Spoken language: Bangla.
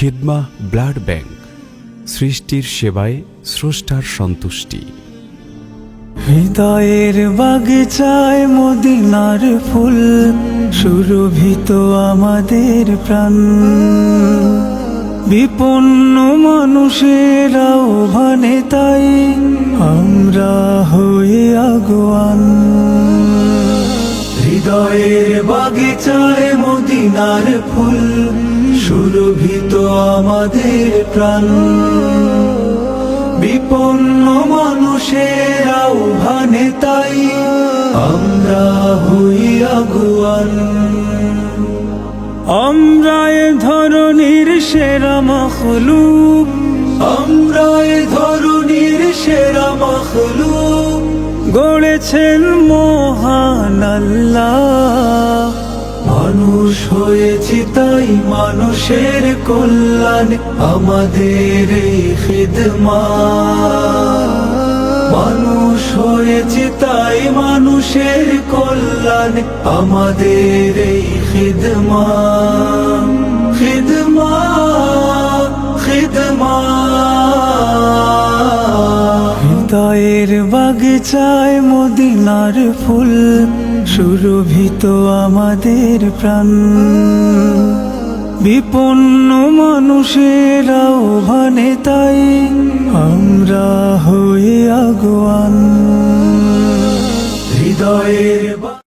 খিদমা ব্লাড ব্যাংক, সৃষ্টির সেবায় স্রষ্টার সন্তুষ্টি। হৃদয়ের বাগিচায় মদিনার ফুল, সুরভিত আমাদের প্রাণ। বিপন্ন মানুষের আহ্বানে তাই আমরা হয়ে আগুয়ান। হৃদয়ের বাগিচায় মদিনার ফুল সুরভিত আমাদের প্রাণ। বিপন্ন মানুষের আহ্বানে তাই আমরা হই আগুয়ান। আমরা এ ধরনের সেরা মখলুক। আমরা এ ধরনের সেরা মখলুক। গড়েছেন মহান আল্লাহ। মানুষ তাই মানুষের কল্যাণ আমাদের মানুষ হয়েছে তাই মানুষের কল্যাণ আমাদের এই হৃদয়ের বাগিচায় মদিনার ফুল, সুরভিত আমাদের প্রাণ। বিপন্ন মানুষের আহ্বানে তাই আমরা